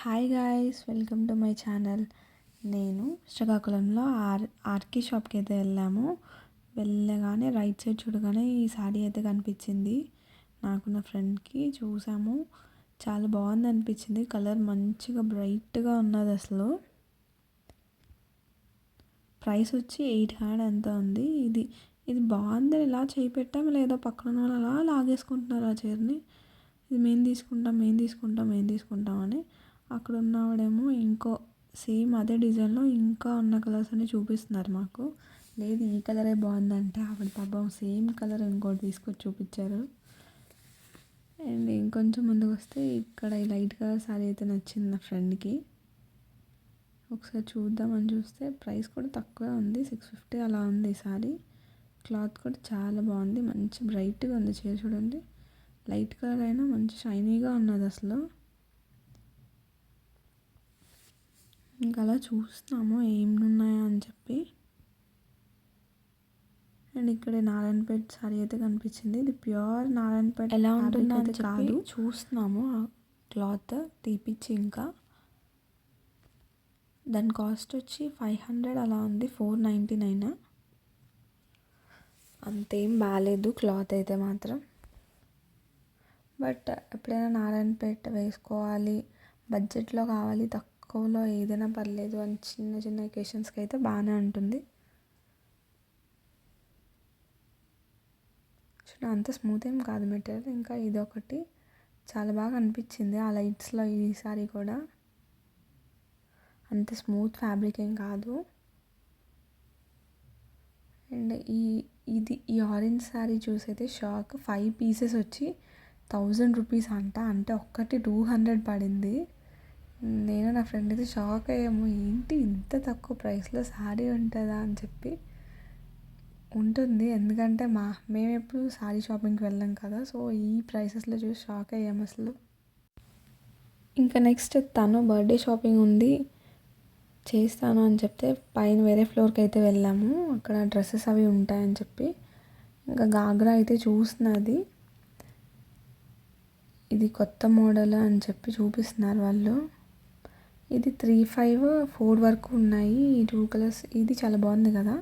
Hi guys welcome to my channel నేను శ్రీకాకుళంలో are RK షాప్కి అయితే వెళ్ళాము. వెళ్ళగానే రైట్ సైడ్ చూడగానే ఈ శారీ అయితే కనిపించింది. నాకు నా ఫ్రెండ్కి చూసాము. చాలా బాగుంది అనిపించింది. కలర్ మంచిగా బ్రైట్గా ఉన్నది అసలు. ప్రైస్ వచ్చి ఎయిట్ హ్యాండ్ ఎంత ఉంది. ఇది ఇది బాగుంది ఇలా చేయి పెట్టాం లేదా పక్కన వాళ్ళు అలా లాగేసుకుంటున్నారు ఆ చీరని. ఇది మేము తీసుకుంటాం మేము తీసుకుంటాం మేము తీసుకుంటాం అని. అక్కడ ఉన్నవాడేమో ఇంకో సేమ్ అదే డిజైన్లో ఇంకా ఉన్న కలర్స్ అన్ని చూపిస్తున్నారు మాకు. లేదు ఈ కలరే బాగుందంటే. ఆవిడ పాపం సేమ్ కలర్ ఇంకోటి తీసుకొచ్చి చూపించారు. అండ్ ఇంకొంచెం ముందుకు వస్తే ఇక్కడ ఈ లైట్ కలర్ సారీ అయితే నచ్చింది నా ఫ్రెండ్కి. ఒకసారి చూద్దామని చూస్తే ప్రైస్ కూడా తక్కువే ఉంది. సిక్స్ ఫిఫ్టీ అలా ఉంది ఈ సారీ క్లాత్ కూడా చాలా బాగుంది. మంచి బ్రైట్గా ఉంది చీర చూడండి. లైట్ కలర్ అయినా మంచి షైనీగా ఉన్నది అసలు. ఇంకా అలా చూస్తున్నాము ఏమి ఉన్నాయా అని చెప్పి. అండ్ ఇక్కడ నారాయణపేట సారీ అయితే కనిపించింది. ఇది ప్యూర్ నారాయణపేట ఎలా ఉంటుందో కాదు. చూస్తున్నాము. ఆ క్లాత్ తీపిచ్చి ఇంకా. దాని కాస్ట్ వచ్చి ఫైవ్ హండ్రెడ్ అలా ఉంది. Four ninety nine. అంతేం బాగాలేదు క్లాత్ అయితే మాత్రం. బట్ ఎప్పుడైనా నారాయణపేట వేసుకోవాలి. బడ్జెట్లో కావాలి తక్కువలో ఏదైనా పర్లేదు అని చిన్న చిన్న ఎకేషన్స్కి అయితే బాగానే ఉంటుంది. చూడండి అంత స్మూత్ ఏం కాదు మెటీరియల్. ఇంకా ఇది ఒకటి చాలా బాగా అనిపించింది ఆ లైట్స్లో ఈ కూడా. అంత స్మూత్ ఫ్యాబ్రిక్ ఏం కాదు. అండ్ ఈ ఇది ఈ ఆరెంజ్ శారీ చూసైతే షాక్ ఫైవ్ పీసెస్ వచ్చి థౌజండ్ రూపీస్ అంట. అంటే ఒక్కటి టూ హండ్రెడ్ పడింది. నేను నా ఫ్రెండ్ అయితే షాక్ అయ్యాము. ఏంటి ఇంత తక్కువ ప్రైస్లో శారీ ఉంటుందా? అని చెప్పి ఉంటుంది. ఎందుకంటే మా మేము ఎప్పుడు శారీ షాపింగ్కి వెళ్ళాం కదా. సో ఈ ప్రైసెస్లో చూసి షాక్ అయ్యాము అసలు. ఇంకా నెక్స్ట్ తను బర్త్డే షాపింగ్ ఉంది. చేస్తాను అని చెప్తే పైన వేరే ఫ్లోర్కి అయితే వెళ్ళాము. అక్కడ డ్రెస్సెస్ అవి ఉంటాయని చెప్పి. ఇంకా గాగ్రా అయితే చూస్తున్నది ఇది కొత్త మోడల్ అని చెప్పి చూపిస్తున్నారు వాళ్ళు. ఇది త్రీ ఫైవ్ ఫోర్ వరకు ఉన్నాయి ఈ టూ కలర్స్. ఇది చాలా బాగుంది కదా.